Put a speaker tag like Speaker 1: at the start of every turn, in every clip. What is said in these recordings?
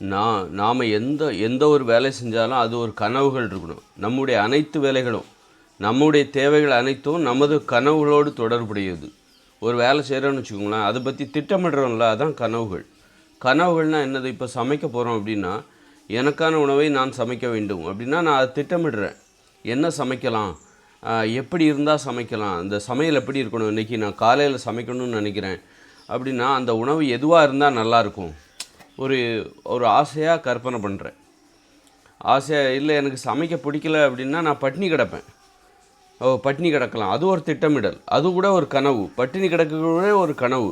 Speaker 1: நான் நாம் எந்த எந்த ஒரு வேலை செஞ்சாலும் அது ஒரு கனவுகள் இருக்கணும். நம்முடைய அனைத்து வேலைகளும் நம்முடைய தேவைகள் அனைத்தும் நமது கனவுகளோடு தொடர்புடையது. ஒரு வேலை செய்கிறோன்னு வச்சுக்கோங்களேன் அதை பற்றி திட்டமிடுறோம்ல அதான் கனவுகள். கனவுகள்னால் என்னது? இப்போ சமைக்க போகிறோம் அப்படின்னா எனக்கான உணவை நான் சமைக்க வேண்டும். அப்படின்னா நான் அதை திட்டமிடுறேன். என்ன சமைக்கலாம்? எப்படி இருந்தால் சமைக்கலாம்? அந்த சமையல் எப்படி இருக்கணும்? இன்றைக்கி நான் காலையில் சமைக்கணும்னு நினைக்கிறேன். அப்படின்னா அந்த உணவு எதுவாக இருந்தால் நல்லாயிருக்கும் ஒரு ஒரு ஆசையாக கற்பனை பண்ணுறேன் ஆசையாக இல்லை எனக்கு சமைக்க பிடிக்கல அப்படின்னா நான் பட்னி கிடப்பேன். ஓ பட்னி கிடக்கலாம். அது ஒரு திட்டமிடல். அது கூட ஒரு கனவு. பட்டினி கிடக்கக்கூட ஒரு கனவு.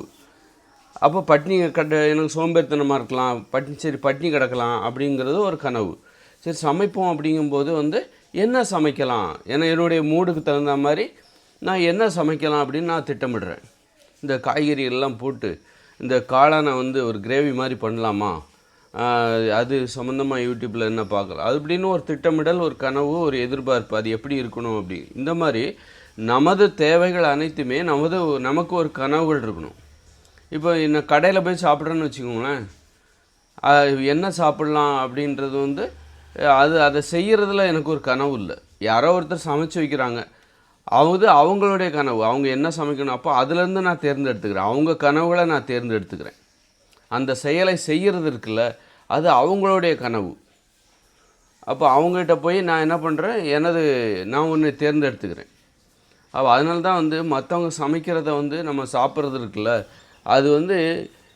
Speaker 1: அப்போ பட்னி கட்ட எனக்கு சோம்பேறித்தனமாக இருக்கலாம். பட்னி சரி பட்னி கிடக்கலாம் அப்படிங்கிறது ஒரு கனவு. சரி சமைப்போம் அப்படிங்கும்போது வந்து என்ன சமைக்கலாம்? ஏன்னா என்னுடைய மூடுக்கு தகுந்த மாதிரி நான் என்ன சமைக்கலாம் அப்படின்னு நான் திட்டமிடுறேன். இந்த காய்கறி எல்லாம் போட்டு இந்த காளானை வந்து ஒரு கிரேவி மாதிரி பண்ணலாமா? அது சம்மந்தமாக யூடியூப்பில் என்ன பார்க்கலாம்? அது அப்படின்னு ஒரு திட்டமிடல் ஒரு கனவு ஒரு எதிர்பார்ப்பு. அது எப்படி இருக்கணும் அப்படி? இந்த மாதிரி நமது தேவைகள் அனைத்துமே நமது நமக்கு ஒரு கனவுகள் இருக்கணும். இப்போ என்ன கடையில் போய் சாப்பிட்றேன்னு வச்சுக்கோங்களேன். அது என்ன சாப்பிட்லாம் அப்படின்றது வந்து அது அதை செய்கிறதுல எனக்கு ஒரு கனவு இல்லை. யாரோ ஒருத்தர் சமைச்சு வைக்கிறாங்க. அது அவங்களுடைய கனவு. அவங்க என்ன சமைக்கணும் அப்போ அதுலேருந்து நான் தேர்ந்தெடுத்துக்கிறேன். அவங்க கனவுகளை நான் தேர்ந்தெடுத்துக்கிறேன். அந்த செயலை செய்கிறது இருக்குல்ல அது அவங்களுடைய கனவு. அப்போ அவங்ககிட்ட போய் நான் என்ன பண்ணுறேன்? எனது நான் ஒன்று தேர்ந்தெடுத்துக்கிறேன். அப்போ அதனால தான் வந்து மற்றவங்க சமைக்கிறத வந்து நம்ம சாப்பிட்றது இருக்குல்ல அது வந்து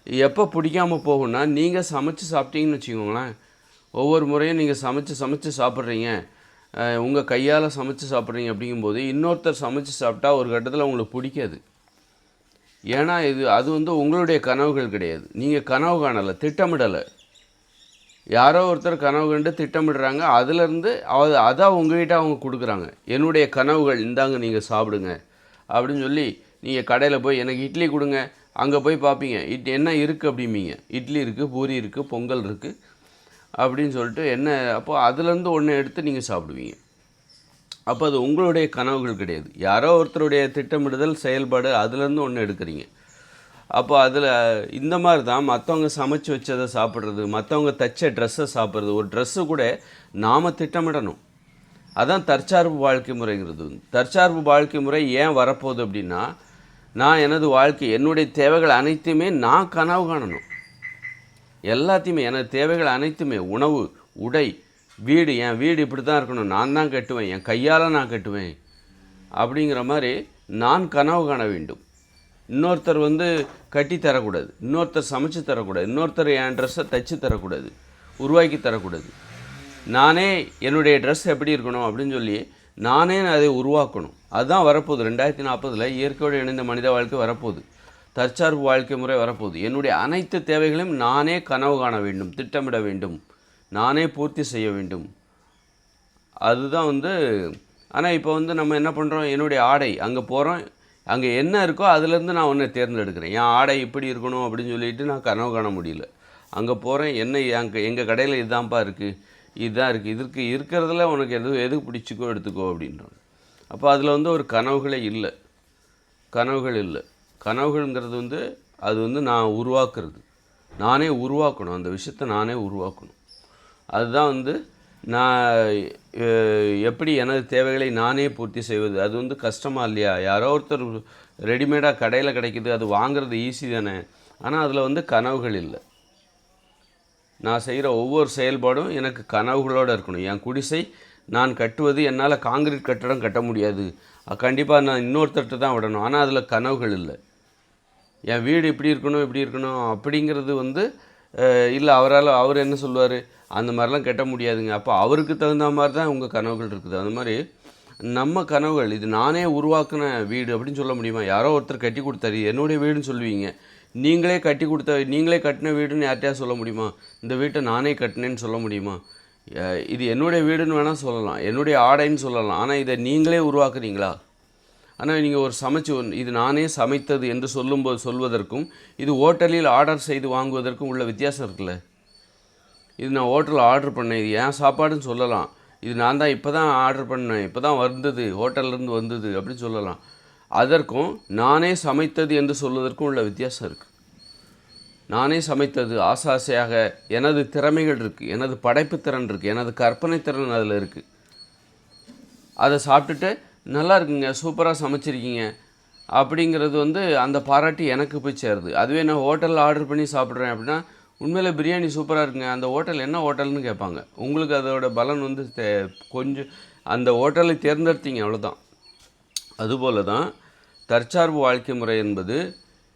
Speaker 1: எப்போ பிடிக்காம போகும்னா நீங்கள் சமைச்சு சாப்பிட்டீங்கன்னு வச்சுக்கோங்களேன். ஒவ்வொரு முறையும் நீங்கள் சமைச்சு சமைச்சு சாப்பிட்றீங்க. உங்கள் கையால் சமைச்சு சாப்பிட்றீங்க அப்படிங்கும்போது இன்னொருத்தர் சமைச்சு சாப்பிட்டா ஒரு கட்டத்தில் உங்களுக்கு பிடிக்காது. ஏன்னா இது அது வந்து உங்களுடைய கனவுகள் கிடையாது. நீங்கள் கனவு காணலை திட்டமிடலை. யாரோ ஒருத்தர் கனவு கண்டு திட்டமிடுறாங்க அதுலேருந்து அது அதான் உங்கள்கிட்ட அவங்க கொடுக்குறாங்க. என்னுடைய கனவுகள் இந்தாங்க நீங்கள் சாப்பிடுங்க. அப்படின்னு சொல்லி நீங்கள் கடையில் போய் எனக்கு இட்லி கொடுங்க. அங்கே போய் பார்ப்பீங்க இட் என்ன இருக்குது அப்படிம்பீங்க. இட்லி இருக்குது பூரி இருக்குது பொங்கல் இருக்குது அப்படின்னு சொல்லிட்டு என்ன அப்போ அதுலேருந்து ஒன்று எடுத்து நீங்கள் சாப்பிடுவீங்க. அப்போ அது உங்களுடைய கனவுகள் கிடையாது. யாரோ ஒருத்தருடைய திட்டமிடுதல் செயல்பாடு அதுலேருந்து ஒன்று எடுக்கிறீங்க. அப்போ அதில் இந்த மாதிரி தான் மற்றவங்க சமைச்சு வச்சதை சாப்பிட்றது மற்றவங்க தைச்ச ட்ரெஸ்ஸை சாப்பிட்றது. ஒரு ட்ரெஸ்ஸு கூட நாம் திட்டமிடணும். அதான் தற்சார்பு வாழ்க்கை முறைங்கிறது. தற்சார்பு வாழ்க்கை முறை ஏன் வரப்போகுது அப்படின்னா நான் எனது வாழ்க்கை என்னுடைய தேவைகள் அனைத்தையுமே நான் கனவு காணணும். எல்லாத்தையுமே எனது தேவைகள் அனைத்துமே உணவு உடை வீடு என் வீடு இப்படி தான் இருக்கணும் நான் தான் கட்டுவேன் என் கையால் நான் கட்டுவேன் அப்படிங்கிற மாதிரி நான் கனவு காண வேண்டும். இன்னொருத்தர் வந்து கட்டி தரக்கூடாது இன்னொருத்தர் சமைச்சு தரக்கூடாது இன்னொருத்தர் என் ட்ரெஸ்ஸை தைச்சு தரக்கூடாது உருவாக்கி தரக்கூடாது. நானே என்னுடைய ட்ரெஸ் எப்படி இருக்கணும் அப்படின்னு சொல்லி நானே அதை உருவாக்கணும். அதுதான் வரப்போகுது. ரெண்டாயிரத்தி நாற்பதில் இயற்கையோடு இணைந்த மனித வாழ்க்கை வரப்போகுது. தற்சார்பு வாழ்க்கை முறை வரப்போகுது. என்னுடைய அனைத்து தேவைகளையும் நானே கனவு காண வேண்டும் திட்டமிட வேண்டும் நானே பூர்த்தி செய்ய வேண்டும். அதுதான் வந்து ஆனால் இப்போ வந்து நம்ம என்ன பண்ணுறோம் என்னுடைய ஆடை அங்கே போகிறோம் அங்கே என்ன இருக்கோ அதுலேருந்து நான் ஒன்றை தேர்ந்தெடுக்கிறேன். என் ஆடை இப்படி இருக்கணும் அப்படின்னு சொல்லிட்டு நான் கனவு காண முடியல. அங்கே போகிறேன் என்ன அங்கே எங்கள் கடையில் இதுதான்ப்பா இருக்குது இதுதான் இருக்குது இதற்கு இருக்கிறதுல உனக்கு எது எது பிடிச்சிக்கோ எடுத்துக்கோ அப்படின்றோம் அப்போ அதில் வந்து ஒரு கனவுகளே இல்லை. கனவுகள் இல்லை. கனவுகள்ங்கிறது வந்து அது வந்து நான் உருவாக்குறது. நானே உருவாக்கணும். அந்த விஷயத்தை நானே உருவாக்கணும். அதுதான் வந்து நான் எப்படி எனது தேவைகளை நானே பூர்த்தி செய்வது? அது வந்து கஷ்டமாக இல்லையா? யாரோ ஒருத்தர் ரெடிமேடாக கடையில் கிடைக்குது அது வாங்குறது ஈஸி தானே? ஆனால் அதில் வந்து கனவுகள் இல்லை. நான் செய்கிற ஒவ்வொரு செயல்பாடும் எனக்கு கனவுகளோடு இருக்கணும். என் குடிசை நான் கட்டுவது என்னால் காங்கிரீட் கட்டடம் கட்ட முடியாது. கண்டிப்பாக நான் இன்னொருத்தர்கிட்ட தான் விடணும். ஆனால் அதில் கனவுகள் இல்லை. என் வீடு இப்படி இருக்கணும் இப்படி இருக்கணும் அப்படிங்கிறது வந்து இல்லை அவரால் அவர் என்ன சொல்லுவார்? அந்த மாதிரிலாம் கட்ட முடியாதுங்க. அப்போ அவருக்கு தகுந்த மாதிரி தான் உங்கள் கனவுகள் இருக்குது. அந்த மாதிரி நம்ம கனவுகள் இது நானே உருவாக்கின வீடு அப்படின்னு சொல்ல முடியுமா? யாரோ ஒருத்தர் கட்டி கொடுத்தாரு. என்னுடைய வீடுன்னு சொல்லுவீங்க. நீங்களே கட்டி கொடுத்த நீங்களே கட்டின வீடுன்னு யார்ட்டையா சொல்ல முடியுமா? இந்த வீட்டை நானே கட்டினேன்னு சொல்ல முடியுமா? இது என்னுடைய வீடுன்னு வேணால் சொல்லலாம். என்னுடைய ஆடைன்னு சொல்லலாம். ஆனால் இதை நீங்களே உருவாக்குறீங்களா? ஆனால் நீங்கள் ஒரு சமைச்சு ஒன்று இது நானே சமைத்தது என்று சொல்லும்போது சொல்வதற்கும் இது ஹோட்டலில் ஆர்டர் செய்து வாங்குவதற்கும் உள்ள வித்தியாசம் இருக்குல்ல? இது நான் ஹோட்டலில் ஆர்டர் பண்ணேன் இது என் சாப்பாடுன்னு சொல்லலாம். இது நான் தான் இப்போ தான் ஆர்டர் பண்ணேன் இப்போ தான் வந்தது ஹோட்டல்லேருந்து வந்தது அப்படின்னு சொல்லலாம். அதற்கும் நானே சமைத்தது என்று சொல்வதற்கும் உள்ள வித்தியாசம் இருக்குது நானே சமைத்தது ஆசை ஆசையாக எனது திறமைகள் இருக்குது எனது படைப்பு திறன் இருக்குது எனது கற்பனை திறன் அதில் இருக்குது அதை சாப்பிட்டுட்டு நல்லா இருக்குங்க சூப்பராக சமைச்சிருக்கீங்க. அப்படிங்கிறது வந்து அந்த பாராட்டு எனக்கு போய் சேருது. அதுவே நான் ஹோட்டலில் ஆர்டர் பண்ணி சாப்பிட்றேன் அப்படின்னா உண்மையில் பிரியாணி சூப்பராக இருக்குங்க. அந்த ஹோட்டல் என்ன ஹோட்டல்னு கேட்பாங்க. உங்களுக்கு அதோட பலன் வந்து தே- கொஞ்சம் அந்த ஹோட்டலை தேர்ந்தெடுத்தீங்க அவ்வளோதான் அதுபோல தான் தற்சார்பு வாழ்க்கை முறை என்பது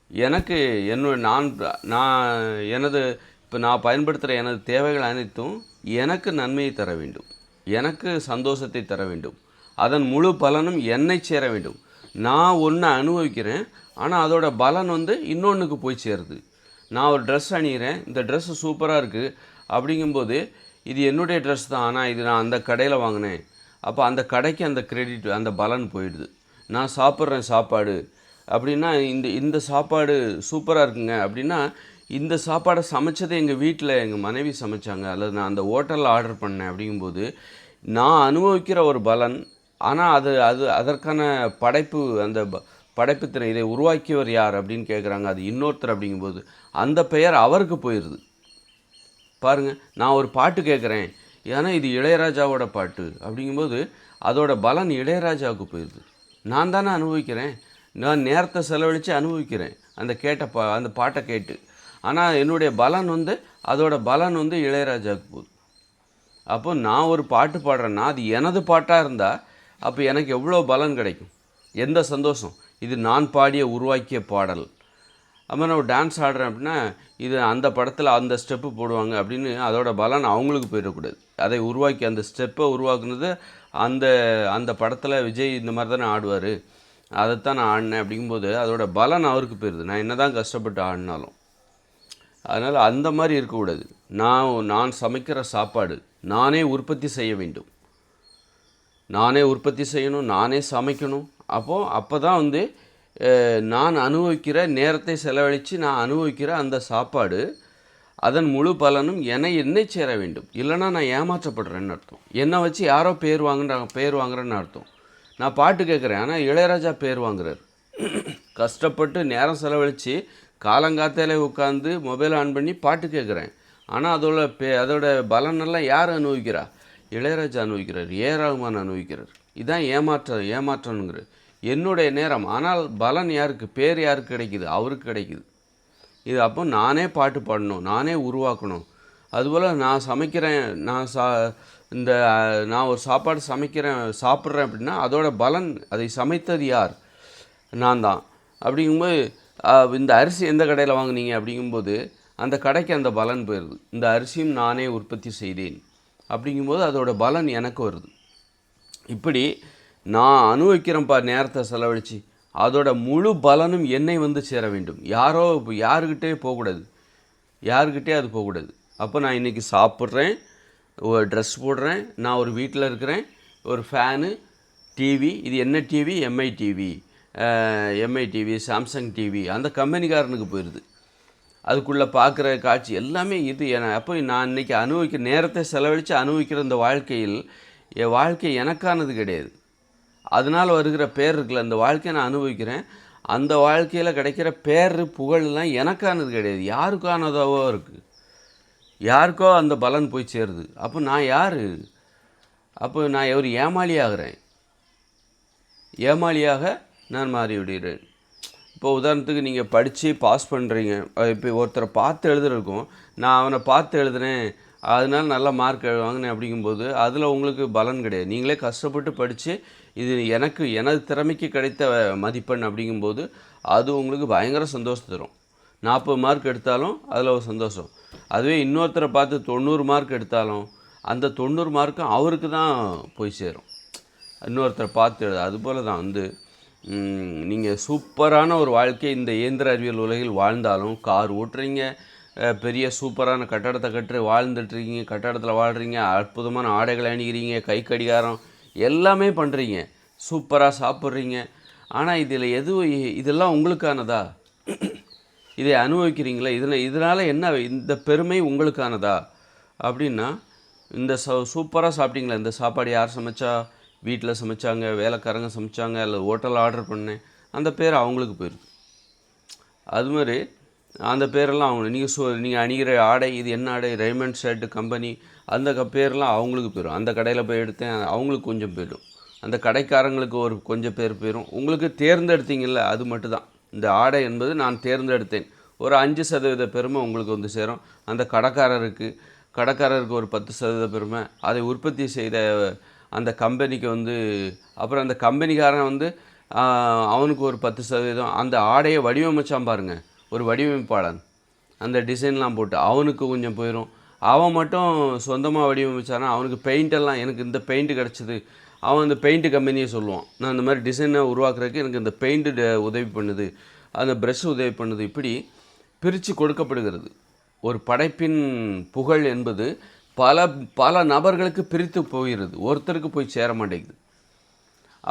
Speaker 1: எனக்கு என்னோட நான் நான் எனது இப்போ நான் பயன்படுத்துகிற எனது தேவைகள் அனைத்தும் எனக்கு நன்மையை தர வேண்டும். எனக்கு சந்தோஷத்தை தர வேண்டும். அதன் முழு பலனும் என்னை சேர வேண்டும். நான் ஒன்று அனுபவிக்கிறேன் ஆனால் அதோட பலன் வந்து இன்னொன்றுக்கு போய் சேருது. நான் ஒரு ட்ரெஸ் அணிகிறேன் இந்த ட்ரெஸ்ஸு சூப்பராக இருக்குது அப்படிங்கும்போது இது என்னுடைய ட்ரெஸ் தான் ஆனால் இது நான் அந்த கடையில் வாங்கினேன். அப்போ அந்த கடைக்கு அந்த கிரெடிட் அந்த பலன் போயிடுது. நான் சாப்பிட்றேன் சாப்பாடு. அப்படின்னா இந்த இந்த சாப்பாடு சூப்பராக இருக்குங்க. அப்படின்னா இந்த சாப்பாடை சமைச்சதை எங்கள் வீட்டில் எங்கள் மனைவி சமைச்சாங்க அல்லது நான் அந்த ஹோட்டலில் ஆர்டர் பண்ணேன் அப்படிங்கும்போது நான் அனுபவிக்கிற ஒரு பலன் ஆனால் அது அது அதற்கான படைப்பு அந்த ப- படைப்புத்திறன் இதை உருவாக்கியவர் யார் அப்படின்னு கேட்குறாங்க அது இன்னொருத்தர் அப்படிங்கும்போது அந்த பெயர் அவருக்கு போயிடுது பாருங்கள் நான் ஒரு பாட்டு கேட்குறேன் ஏன்னா இது இளையராஜாவோட பாட்டு. அப்படிங்கும்போது அதோட பலன் இளையராஜாவுக்கு போயிடுது நான் தானே அனுபவிக்கிறேன். நான் நேரத்தை செலவழித்து அனுபவிக்கிறேன். அந்த கேட்ட பா அந்த பாட்டை கேட்டு. ஆனால் என்னுடைய பலன் வந்து அதோட பலன் வந்து இளையராஜாவுக்கு போகுது. அப்போ நான் ஒரு பாட்டு பாடுறேன்னா அது எனது பாட்டாக இருந்தால் அப்போ எனக்கு எவ்வளோ பலன் கிடைக்கும்? எந்த சந்தோஷம்? இது நான் பாடிய உருவாக்கிய பாடல். அப்புறம் நான் டான்ஸ் ஆடுறேன் அப்படின்னா இது அந்த படத்தில் அந்த ஸ்டெப்பு போடுவாங்க அப்படின்னு அதோட பலன் அவங்களுக்கு போயிடக்கூடாது. அதை உருவாக்கி அந்த ஸ்டெப்பை உருவாக்குனது அந்த அந்த படத்தில் விஜய் இந்த மாதிரி தானே ஆடுவார். அதைத்தான் நான் ஆடினேன் அப்படிங்கும்போது அதோட பலன் அவருக்கு போயிடுது நான் என்ன தான் கஷ்டப்பட்டு ஆடினாலும். அதனால் அந்த மாதிரி இருக்கக்கூடாது. நான் நான் சமைக்கிற சாப்பாடு நானே உற்பத்தி செய்ய வேண்டும். நானே உற்பத்தி செய்யணும் நானே சமைக்கணும். அப்போது அப்போ தான் வந்து நான் அனுபவிக்கிற நேரத்தை செலவழித்து நான் அனுபவிக்கிற அந்த சாப்பாடு அதன் முழு பலனும் என்னை என்னை சேர வேண்டும். இல்லைன்னா நான் ஏமாற்றப்படுறேன்னு அர்த்தம். என்னை வச்சு யாரோ பேர் வாங்குறாங்க பேர் வாங்குறேன்னு அர்த்தம். நான் பாட்டு கேட்குறேன் ஆனால் இளையராஜா பேர் வாங்குறாரு. கஷ்டப்பட்டு நேரம் செலவழித்து காலங்காத்தாலே உட்காந்து மொபைல் ஆன் பண்ணி பாட்டு கேட்குறேன். ஆனால் அதோட பே அதோட பலனெல்லாம் யார் அனுபவிக்கிறா? இளையராஜா அனுபவிக்கிறார் ஏ ரகுமான் அனுபவிக்கிறார் இதுதான் ஏமாற்ற ஏமாற்றணுங்கிறது என்னுடைய நேரம். ஆனால் பலன் யாருக்கு? பேர் யாருக்கு கிடைக்குது? அவருக்கு கிடைக்குது. இது அப்போ நானே பாட்டு பாடணும் நானே உருவாக்கணும். அதுபோல் நான் சமைக்கிறேன் நான் சா இந்த நான் ஒரு சாப்பாடு சமைக்கிறேன் சாப்பிட்றேன் அப்படின்னா அதோட பலன் அதை சமைத்தது யார்? நான் தான். அப்படிங்கும்போது இந்த அரிசி எந்த கடையில் வாங்குனீங்க அப்படிங்கும்போது அந்த கடைக்கு அந்த பலன் போயிடுது. இந்த அரிசியும் நானே உற்பத்தி செய்தேன். அப்படிங்கும்போது அதோட பலன் எனக்கு வருது. இப்படி நான் அனுபவிக்கிறேன்ப்பா நேரத்தை செலவழித்து அதோட முழு பலனும் என்னை வந்து சேர வேண்டும். யாரோ இப்போ யாருக்கிட்டே போகக்கூடாது. யாருக்கிட்டே அது போகக்கூடாது. அப்போ நான் இன்றைக்கி சாப்பிட்றேன் ஒரு ட்ரெஸ் போடுறேன் நான் ஒரு வீட்டில் இருக்கிறேன் ஒரு ஃபேனு டிவி இது என்ன TV MI TV MI TV Samsung TV அந்த கம்பெனிக்காரனுக்கு போயிடுது அதுக்குள்ளே பார்க்குற காட்சி எல்லாமே இது. என அப்போ நான் இன்னைக்கு அனுபவிக்கிற நேரத்தை செலவழித்து அனுபவிக்கிற இந்த வாழ்க்கையில் என் வாழ்க்கை எனக்கானது கிடையாது. அதனால் வருகிற பேர் இருக்குல்ல அந்த வாழ்க்கையை நான் அனுபவிக்கிறேன். அந்த வாழ்க்கையில் கிடைக்கிற பேர் புகழெல்லாம் எனக்கானது கிடையாது. யாருக்கானதாவோ இருக்குது யாருக்கோ அந்த பலன் போய் சேருது. அப்போ நான் யார்? அப்போ நான் ஒரு ஏமாளி ஆகிறேன் ஏமாளியாக நான் மாறி விடுகிறேன் இப்போ உதாரணத்துக்கு நீங்கள் படித்து பாஸ் பண்ணுறீங்க இப்போ ஒருத்தரை பார்த்து எழுதுறதுக்கும் நான் அவனை பார்த்து எழுதுனேன் அதனால நல்ல மார்க் வாங்கினேன் அப்படிங்கும்போது அதில் உங்களுக்கு பலன் கிடையாது. நீங்களே கஷ்டப்பட்டு படித்து இது எனக்கு எனது திறமைக்கு கிடைத்த மதிப்பெண் அப்படிங்கும்போது அது உங்களுக்கு பயங்கர சந்தோஷம் தரும். நாற்பது மார்க் எடுத்தாலும் அதில் ஒரு சந்தோஷம். அதுவே இன்னொருத்தரை பார்த்து தொண்ணூறு மார்க் எடுத்தாலும் அந்த தொண்ணூறு மார்க்கும் அவருக்கு தான் போய் சேரும். இன்னொருத்தரை பார்த்து எழுது அதுபோல் தான் வந்து நீங்கள் சூப்பரான ஒரு வாழ்க்கை இந்த இயந்திர அறிவியல் உலகில் வாழ்ந்தாலும் கார் ஓட்டுறீங்க பெரிய சூப்பரான கட்டடத்தை கட்டு வாழ்ந்துட்டுருக்கீங்க கட்டடத்தில் வாழ்கிறீங்க அற்புதமான ஆடைகளை அணிகிறீங்க கை கடிகாரம் எல்லாமே பண்ணுறீங்க சூப்பராக சாப்பிட்றீங்க. ஆனால் இதில் எது இதெல்லாம் உங்களுக்கானதா? இதை அனுபவிக்கிறீங்களா? இதில் இதனால் என்ன இந்த பெருமை உங்களுக்கானதா? அப்படின்னா இந்த ச சூப்பராக சாப்பிட்டீங்களா? இந்த சாப்பாடு யார் சமைச்சா? வீட்டில் சமைச்சாங்க வேலைக்காரங்க சமைச்சாங்க இல்லை ஹோட்டல் ஆர்டர் பண்ணேன். அந்த பேர் அவங்களுக்கு போயிருக்கு. அது மாதிரி அந்த பேரெல்லாம் அவங்க நீங்கள் சோ நீங்கள் அணிகிற ஆடை இது என்ன ஆடை? ரெய்மண்ட் ஷர்ட்டு கம்பெனி அந்த க பேரெல்லாம் அவங்களுக்கு போயிடும் அந்த கடையில் போய் எடுத்தேன் அவங்களுக்கு கொஞ்சம் போயிடும். அந்த கடைக்காரங்களுக்கு ஒரு கொஞ்சம் பேர் போயிடும் உங்களுக்கு தேர்ந்தெடுத்தீங்கல்ல அது மட்டும்தான். இந்த ஆடை என்பது நான் தேர்ந்தெடுத்தேன். ஒரு அஞ்சு சதவீத பெருமை உங்களுக்கு வந்து சேரும். அந்த கடைக்காரருக்கு கடைக்காரருக்கு ஒரு பத்து சதவீத பெருமை. அதை உற்பத்தி செய்த அந்த கம்பெனிக்கு வந்து அப்புறம் அந்த கம்பெனிக்காரன் வந்து அவனுக்கு ஒரு பத்து சதவீதம் அந்த ஆடையை வடிவமைச்சான் பாருங்கள் ஒரு வடிவமைப்பாளன். அந்த டிசைன்லாம் போட்டு அவனுக்கு கொஞ்சம் போயிடும் அவன் மட்டும் சொந்தமாக வடிவமைச்சானா அவனுக்கு பெயிண்டெல்லாம் எனக்கு இந்த பெயிண்ட்டு கிடச்சிது. அவன் அந்த பெயிண்ட் கம்பெனியை சொல்லுவான். நான் இந்த மாதிரி டிசைனை உருவாக்குறதுக்கு எனக்கு இந்த பெயிண்ட்டு உதவி பண்ணுது. அந்த ப்ரெஷ் உதவி பண்ணுது. இப்படி பிரித்து கொடுக்கப்படுகிறது. ஒரு படைப்பின் புகழ் என்பது பல பல நபர்களுக்கு பிரித்து போயிடுது ஒருத்தருக்கு போய் சேர மாட்டேங்குது.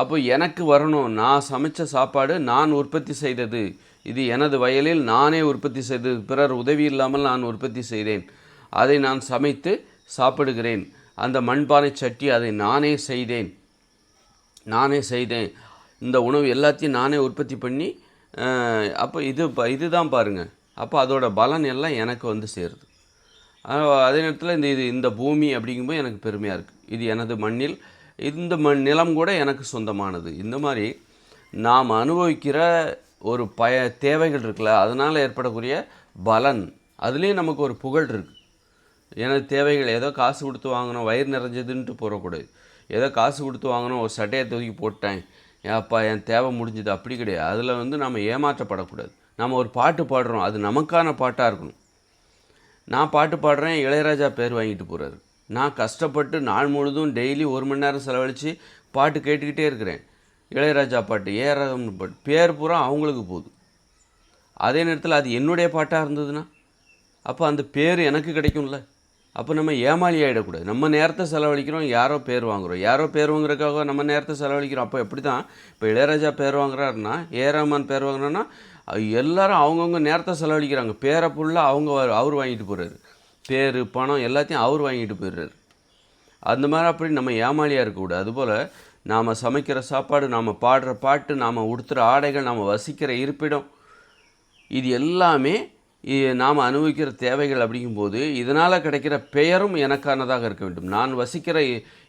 Speaker 1: அப்போ எனக்கு வரணும் நான் சமைச்ச சாப்பாடு நான் உற்பத்தி செய்தது. இது எனது வயலில் நானே உற்பத்தி செய்தது. பிறர் உதவி இல்லாமல் நான் உற்பத்தி செய்தேன். அதை நான் சமைத்து சாப்பிடுகிறேன். அந்த மண்பானை சட்டி அதை நானே செய்தேன். நானே செய்தேன். இந்த உணவு எல்லாத்தையும் நானே உற்பத்தி பண்ணி அப்போ இது இதுதான் பாருங்கள் அப்போ அதோட பலன் எல்லாம் எனக்கு வந்து சேருது. அதே நேரத்தில் இந்த இது இந்த பூமி அப்படிங்கும்போது எனக்கு பெருமையாக இருக்குது இது எனது மண்ணில் இந்த மண் நிலம் கூட எனக்கு சொந்தமானது. இந்த மாதிரி நாம் அனுபவிக்கிற ஒரு பய தேவைகள் இருக்குல்ல அதனால் ஏற்படக்கூடிய பலன். அதுலேயும் நமக்கு ஒரு புகழ் இருக்குது எனது தேவைகள் ஏதோ காசு கொடுத்து வாங்கணும் வயிறு நிறைஞ்சதுன்ட்டு போகக்கூடாது ஏதோ காசு கொடுத்து வாங்கணும் ஒரு சட்டையை தூக்கி போட்டேன். ஏப்பா என் தேவை முடிஞ்சது. அப்படி கிடையாது. அதில் வந்து நம்ம ஏமாற்றப்படக்கூடாது. நம்ம ஒரு பாட்டு பாடுறோம். அது நமக்கான பாட்டாக இருக்கணும். நான் பாட்டு பாடுறேன் இளையராஜா பேர் வாங்கிட்டு போகிறாரு நான் கஷ்டப்பட்டு நாள் முழுதும் டெய்லி ஒரு மணி நேரம் செலவழித்து பாட்டு கேட்டுக்கிட்டே இருக்கிறேன். இளையராஜா பாட்டு ஏஆர் பாட்டு பேர் பூரா அவங்களுக்கு போகுது. அதே நேரத்தில் அது என்னுடைய பாட்டாக இருந்ததுன்னா அப்போ அந்த பேர் எனக்கு கிடைக்கும்ல. அப்போ நம்ம ஏமாளி ஆகிடக்கூடாது நம்ம நேரத்தை செலவழிக்கிறோம் யாரோ பேர் வாங்குறோம். யாரோ பேர் வாங்குறதுக்காக நம்ம நேரத்தை செலவழிக்கிறோம். அப்போ எப்படி தான் இப்போ இளையராஜா பேர் வாங்குறாருன்னா ஏ ரஹ்மான் பேர் வாங்குறோன்னா எல்லாரும் அவங்கவுங்க நேரத்தை செலவழிக்கிறாங்க. பேரை ஃபுல்லாக அவங்க அவர் வாங்கிட்டு போகிறாரு பேர் பணம் எல்லாத்தையும் அவர் வாங்கிட்டு போயிடுறாரு. அந்த மாதிரி அப்படி நம்ம ஏமாளியாக இருக்கக்கூடாது அதுபோல் நாம் சமைக்கிற சாப்பாடு நாம் பாடுற பாட்டு நாம் உடுத்துகிற ஆடைகள் நாம் வசிக்கிற இருப்பிடம் இது எல்லாமே நாம் அனுபவிக்கிற தேவைகள் அப்படிங்கும்போது இதனால் கிடைக்கிற பெயரும் எனக்கானதாக இருக்க வேண்டும். நான் வசிக்கிற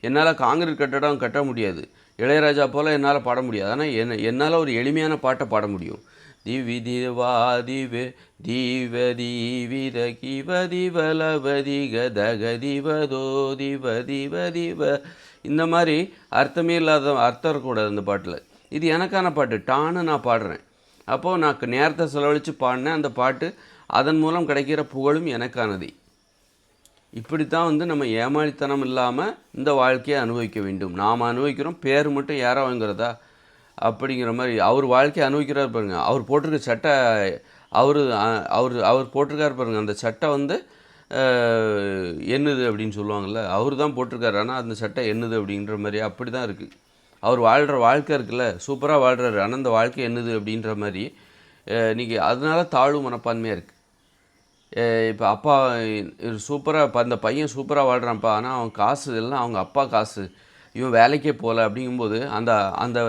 Speaker 1: என்னால் காங்கிரீட் கட்டடம் கட்ட முடியாது. இளையராஜா போல் என்னால் பாட முடியாது. ஆனால் என்ன என்னால் ஒரு எளிமையான பாட்டை பாட முடியும். திவி திவா திவ தீவ தீவித கிவ திவலவதி கதக திவதோ திவ இந்த மாதிரி அர்த்தமே இல்லாத அர்த்தம் இருக்கக்கூடாது அந்த பாட்டில். இது எனக்கான பாட்டு. டான்னு நான் பாடுறேன். அப்போது நான் நேரத்தை செலவழித்து பாடினேன். அந்த பாட்டு அதன் மூலம் கிடைக்கிற புகழும் எனக்கானது. இப்படித்தான் வந்து நம்ம ஏமாளித்தனம் இல்லாமல் இந்த வாழ்க்கையை அனுபவிக்க வேண்டும். நாம் அனுபவிக்கிறோம். பேர் மட்டும் யாரோ வாங்குறதா? அப்படிங்கிற மாதிரி அவர் வாழ்க்கையை அனுபவிக்கிறார் பாருங்கள் அவர் போட்டிருக்க சட்டை அவர் அவர் அவர் போட்டிருக்காரு பாருங்கள் அந்த சட்டை வந்து என்னது அப்படின்னு சொல்லுவாங்கள்ல அவர் தான் போட்டிருக்காரு. ஆனால் அந்த சட்டை என்னது அப்படின்ற மாதிரி அப்படி தான் இருக்குது அவர் வாழ்கிற வாழ்க்கை இருக்குல்ல சூப்பராக வாழ்கிறாரு ஆனால் அந்த வாழ்க்கை என்னது அப்படின்ற மாதிரி நீங்கள் அதனால தாழ்வு மனப்பான்மையாக இருக்குது இப்போ அப்பா சூப்பராக இப்போ அந்த பையன் சூப்பராக வாழ்கிறான்ப்பா ஆனால் அவன் காசு எல்லாம் அவங்க அப்பா காசு. இவன் வேலைக்கே போகல அப்படிங்கும்போது அந்த அந்த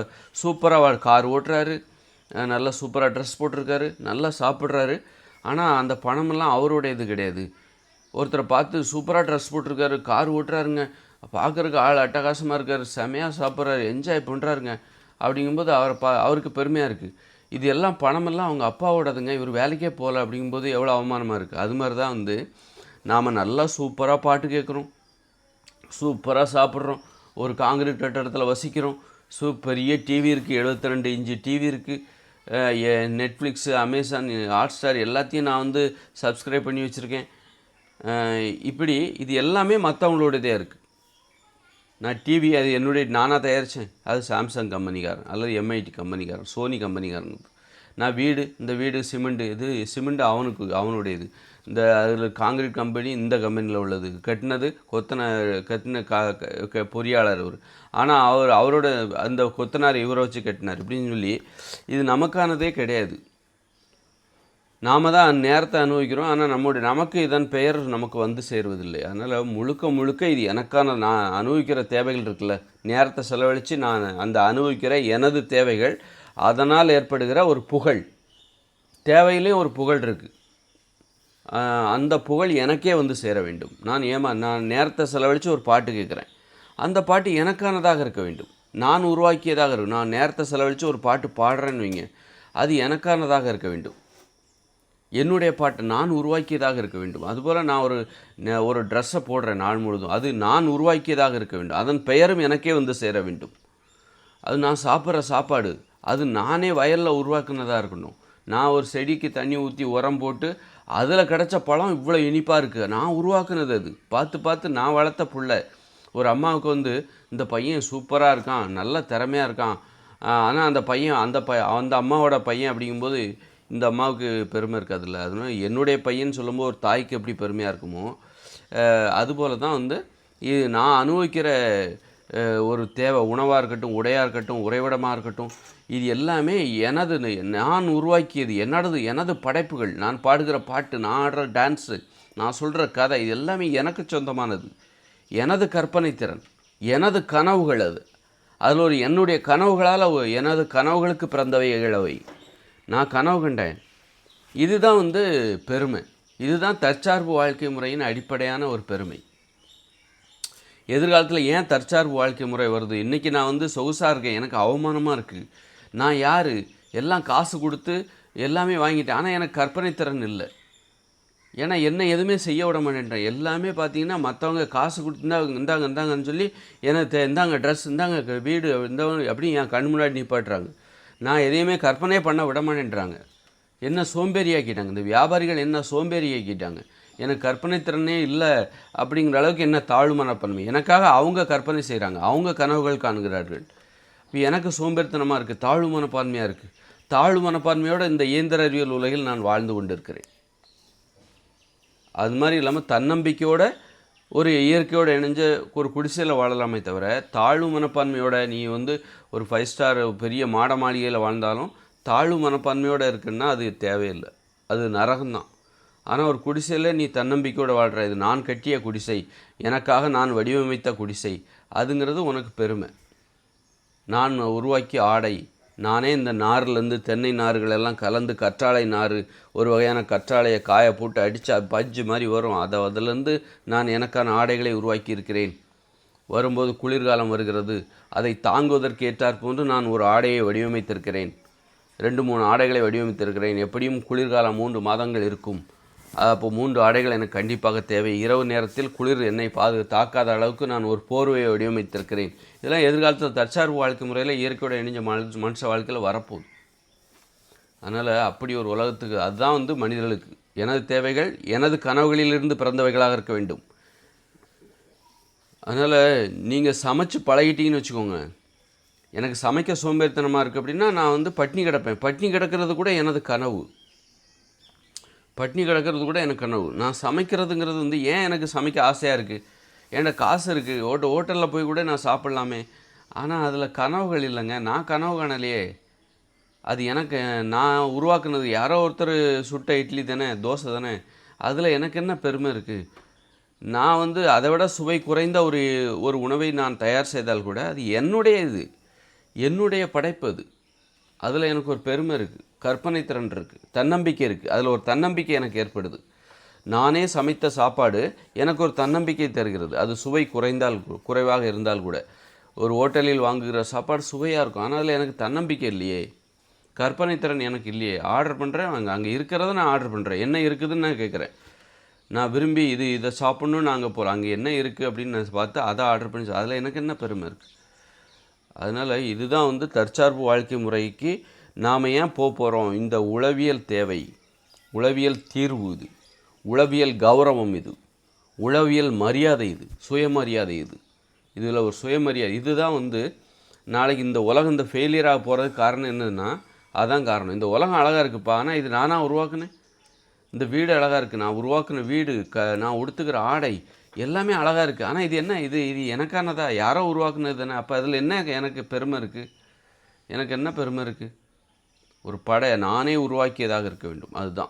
Speaker 1: சூப்பராக கார் ஓட்டுறாரு. நல்லா சூப்பராக ட்ரெஸ் போட்டிருக்காரு. நல்லா சாப்பிட்றாரு. ஆனால் அந்த பணமெல்லாம் அவருடையது கிடையாது. ஒருத்தரை பார்த்து சூப்பராக ட்ரெஸ் போட்டிருக்காரு கார் ஓட்டுறாருங்க. பார்க்குறக்கு ஆள் அட்டகாசமாக இருக்கார். செமையாக சாப்பிட்றாரு. என்ஜாய் பண்ணுறாருங்க அப்படிங்கும்போது அவரை பா அவருக்கு பெருமையாக இருக்குது இது எல்லாம் பணமெல்லாம் அவங்க அப்பாவோடதுங்க. இவர் வேலைக்கே போகல அப்படிங்கும்போது எவ்வளோ அவமானமாக இருக்குது அது மாதிரி தான் வந்து நாம் நல்லா சூப்பராக பாட்டு கேட்குறோம். சூப்பராக சாப்பிட்றோம். ஒரு காங்கிரீட் கட்டடத்தில் வசிக்கிறோம். ஸோ பெரிய டிவி இருக்குது 72 ரெண்டு இன்ச்சு டிவி இருக்குது நெட்ஃப்ளிக்ஸு அமேசான் ஹாட்ஸ்டார் எல்லாத்தையும் நான் வந்து சப்ஸ்கிரைப் பண்ணி வச்சுருக்கேன். இப்படி இது எல்லாமே மற்றவங்களோடதே இருக்குது நான் டிவி அது என்னுடைய நானாக தயாரித்தேன் அது சாம்சங் கம்பெனிக்காரன் அல்லது எம்ஐடி கம்பெனிக்காரன் சோனி கம்பெனிக்காரன். நான் வீடு இந்த வீடு சிமெண்ட்டு இது சிமெண்ட் அவனுக்கு அவனுடைய இது இந்த அதில் காங்கிரீட் கம்பெனி இந்த கம்பெனியில் உள்ளது. கட்டினது கொத்தன கட்டின கா க- பொறியாளர் அவர் ஆனால் அவர் அவரோட அந்த கொத்தனார் இவரை வச்சு கட்டினார். இப்படின்னு சொல்லி இது நமக்கானதே கிடையாது. நாம தான் நேரத்தை அனுபவிக்கிறோம். ஆனால் நம்முடைய நமக்கு இதன் பெயர் நமக்கு வந்து சேருவதில்லை. அதனால் முழுக்க முழுக்க இது எனக்கான நான் அனுபவிக்கிற தேவைகள் இருக்குல்ல. நேரத்தை செலவழித்து நான் அந்த அனுபவிக்கிற எனது தேவைகள் அதனால் ஏற்படுகிற ஒரு புகழ். தேவையிலையும் ஒரு புகழ் இருக்குது அந்த புகழ் எனக்கே வந்து சேர வேண்டும். நான் ஏமா நான் நேரத்தை செலவழித்து ஒரு பாட்டு கேட்குறேன் அந்த பாட்டு எனக்கானதாக இருக்க வேண்டும். நான் உருவாக்கியதாக இருக்கும். நான் நேரத்தை செலவழித்து ஒரு பாட்டு பாடுறேன்னு வைங்க. அது எனக்கானதாக இருக்க வேண்டும். என்னுடைய பாட்டு நான் உருவாக்கியதாக இருக்க வேண்டும். அதுபோல் நான் ஒரு ஒரு ட்ரெஸ்ஸை போடுறேன் நாள் முழுதும். அது நான் உருவாக்கியதாக இருக்க வேண்டும். அதன் பெயரும் எனக்கே வந்து சேர வேண்டும். அது நான் சாப்பிட்ற சாப்பாடு. அது நானே வயலில் உருவாக்குனதாக இருக்கணும். நான் ஒரு செடிக்கு தண்ணி ஊற்றி உரம் போட்டு அதில் கிடச்ச பழம் இவ்வளோ இனிப்பாக இருக்குது நான் உருவாக்குனது அது. பார்த்து பார்த்து நான் வளர்த்த புள்ள. ஒரு அம்மாவுக்கு வந்து இந்த பையன் சூப்பராக இருக்கான். நல்ல திறமையாக இருக்கான். ஆனால் அந்த பையன் அந்த ப அந்த அம்மாவோட பையன் அப்படிங்கும்போது இந்த அம்மாவுக்கு பெருமை இருக்காதுல்ல அதனால என்னுடைய பையன் சொல்லும்போது ஒரு தாய்க்கு எப்படி பெருமையாக இருக்குமோ அதுபோல் அதுபோல தான் வந்து இது நான் அனுபவிக்கிற ஒரு தேவை உணவாக இருக்கட்டும் உடையாக இருக்கட்டும் உறைவிடமாக இருக்கட்டும் இது எல்லாமே எனது நான் உருவாக்கியது என்னது எனது படைப்புகள். நான் பாடுகிற பாட்டு நான் ஆடுற டான்ஸு நான் சொல்கிற கதை இது எல்லாமே எனக்கு சொந்தமானது. எனது கற்பனை திறன் எனது கனவுகள் அது. அதில் ஒரு என்னுடைய கனவுகளால் எனது கனவுகளுக்கு பிறந்தவை இழவை நான் கனவு கண்டேன். இதுதான் வந்து பெருமை. இதுதான் தற்சார்பு வாழ்க்கை முறையின் அடிப்படையான ஒரு பெருமை. எதிர்காலத்தில் ஏன் தற்சார்பு வாழ்க்கை முறை வருது? இன்றைக்கி நான் வந்து சொகுசாக இருக்கேன். எனக்கு அவமானமாக இருக்குது நான் யார்? எல்லாம் காசு கொடுத்து எல்லாமே வாங்கிட்டேன். ஆனால் எனக்கு கற்பனை திறன் இல்லை. ஏன்னா என்ன எதுவுமே செய்ய விட மாட்டேன்றேன் எல்லாமே பார்த்தீங்கன்னா மற்றவங்க காசு கொடுத்துருந்தா இந்தாங்க இந்தாங்கன்னு சொல்லி எனக்கு தே- இந்தாங்க ட்ரெஸ் இந்தாங்க வீடு இந்த அப்படி என் கண் முன்னாடி நிப்பாட்டுறாங்க. நான் எதையுமே கற்பனையே பண்ண விட மாட்டேன்றாங்க. என்ன சோம்பேறியாக்கிட்டாங்க. இந்த வியாபாரிகள் என்ன சோம்பேறியாக்கிட்டாங்க. எனக்கு கற்பனை திறனே இல்லை அப்படிங்கிற அளவுக்கு என்ன தாழ் மனப்பான்மை எனக்காக அவங்க கற்பனை செய்கிறாங்க அவங்க கனவுகள் காண்கிறார்கள். இப்போ எனக்கு சோம்பேறித்தனமாக இருக்குது தாழ்வு மனப்பான்மையாக இருக்குது தாழ்வு மனப்பான்மையோட இந்த இயந்திர அறிவியல் உலகில் நான் வாழ்ந்து கொண்டிருக்கிறேன். அது மாதிரி இல்லாமல் தன்னம்பிக்கையோட ஒரு இயற்கையோடு இணைஞ்ச ஒரு குடிசையில் வாழலாமே தவிர தாழ்வு மனப்பான்மையோட நீ வந்து ஒரு ஃபைவ் ஸ்டார் பெரிய மாட மாளிகையில் வாழ்ந்தாலும் தாழ்வு மனப்பான்மையோடு இருக்குன்னா அது தேவையில்லை. அது நரகம்தான். ஆனால் ஒரு குடிசையில் நீ தன்னம்பிக்கையோட வாழ்கிற இது நான் கட்டிய குடிசை எனக்காக நான் வடிவமைத்த குடிசை அதுங்கிறது உனக்கு பெருமை. நான் உருவாக்கிய ஆடை நானே இந்த நார்லேருந்து தென்னை நார்கள் எல்லாம் கலந்து கற்றாழை நார் ஒரு வகையான கற்றாழையை காய போட்டு அடித்தா பஞ்சு மாதிரி வரும். அதை அதிலேருந்து நான் எனக்கான ஆடைகளை உருவாக்கி இருக்கிறேன் வரும்போது குளிர்காலம் வருகிறது. அதை தாங்குவதற்கு ஏற்றாற் போன்று நான் ஒரு ஆடையை வடிவமைத்திருக்கிறேன். ரெண்டு மூணு ஆடைகளை வடிவமைத்திருக்கிறேன். எப்படியும் குளிர்காலம் மூன்று மாதங்கள் இருக்கும். அப்போ மூன்று ஆடைகள் எனக்கு கண்டிப்பாக தேவை. இரவு நேரத்தில் குளிர் என்னை பாது தாக்காத அளவுக்கு நான் ஒரு போர்வையை வடிவமைத்திருக்கிறேன். இதெல்லாம் எதிர்காலத்தில் தற்சார்பு வாழ்க்கை முறையில் இயற்கையோட இணைஞ்ச மனு மனுஷ வாழ்க்கையில் வரப்போகுது. அதனால் அப்படி ஒரு உலகத்துக்கு அதுதான் வந்து மனிதர்களுக்கு. எனது தேவைகள் எனது கனவுகளிலிருந்து பிறந்தவைகளாக இருக்க வேண்டும். அதனால் நீங்கள் சமைச்சு பழகிட்டீங்கன்னு வச்சுக்கோங்க. எனக்கு சமைக்க சோம்பேறித்தனமாக இருக்குது அப்படின்னா நான் வந்து பட்னி கிடப்பேன். பட்னி கிடக்கிறது கூட எனது கனவு. பட்னி கிடக்கிறது கூட எனக்கு கனவு. நான் சமைக்கிறதுங்கிறது வந்து ஏன் எனக்கு சமைக்க ஆசையாக இருக்குது ஏன்டா காசு இருக்குது ஓட்ட ஹோட்டலில் போய் கூட நான் சாப்பிட்லாமே. ஆனால் அதில் கனவுகள் இல்லைங்க. நான் கனவு காணலையே. அது எனக்கு நான் உருவாக்குனது யாரோ ஒருத்தர் சுட்ட இட்லி தானே தோசை தானே. அதில் எனக்கு என்ன பெருமை இருக்குது நான் வந்து அதை விட சுவை குறைந்த ஒரு ஒரு உணவை நான் தயார் செய்தால் கூட அது என்னுடைய இது. என்னுடைய படைப்பு அது. அதில் எனக்கு ஒரு பெருமை இருக்குது கற்பனை திறன் இருக்குது தன்னம்பிக்கை இருக்குது அதில் ஒரு தன்னம்பிக்கை எனக்கு ஏற்படுது. நானே சமைத்த சாப்பாடு எனக்கு ஒரு தன்னம்பிக்கை தருகிறது. அது சுவை குறைந்தால் குறைவாக இருந்தால் கூட. ஒரு ஹோட்டலில் வாங்குகிற சாப்பாடு சுவையாக இருக்கும். ஆனால் அதில் எனக்கு தன்னம்பிக்கை இல்லையே. கற்பனை திறன் எனக்கு இல்லையே. ஆர்டர் பண்ணுறேன் அங்கே அங்கே இருக்கிறத நான் ஆர்டர் பண்ணுறேன் என்ன இருக்குதுன்னு நான் கேட்குறேன். நான் விரும்பி இது இதை சாப்பிட்ணுன்னு அங்கே போகிறேன் அங்கே என்ன இருக்குது அப்படின்னு நான் பார்த்து அதை ஆர்டர் பண்ணி அதில் எனக்கு என்ன பெருமை இருக்குது அதனால் இதுதான் வந்து தற்சார்பு வாழ்க்கை முறைக்கு நாம் ஏன் போக போகிறோம் இந்த உளவியல் தேவை. உளவியல் தீர்வு இது. உளவியல் கௌரவம் இது. உளவியல் மரியாதை இது. சுயமரியாதை இது. இதில் ஒரு சுயமரியாதை. இதுதான் வந்து நாளைக்கு இந்த உலகம் இந்த ஃபெயிலியராக போகிறதுக்கு காரணம் என்னதுன்னா அதான் காரணம். இந்த உலகம் அழகாக இருக்குப்பா. ஆனால் இது நானாக உருவாக்குனேன்? இந்த வீடு அழகாக இருக்குது நான் உருவாக்குன வீடு க நான் உடுத்துக்கிற ஆடை எல்லாமே அழகாக இருக்குது ஆனால் இது என்ன? இது இது எனக்கானதா? யாரோ உருவாக்குனது தானே. அப்போ அதில் என்ன எனக்கு பெருமை இருக்குது எனக்கு என்ன பெருமை இருக்குது ஒரு படை நானே உருவாக்கியதாக இருக்க வேண்டும். அதுதான்.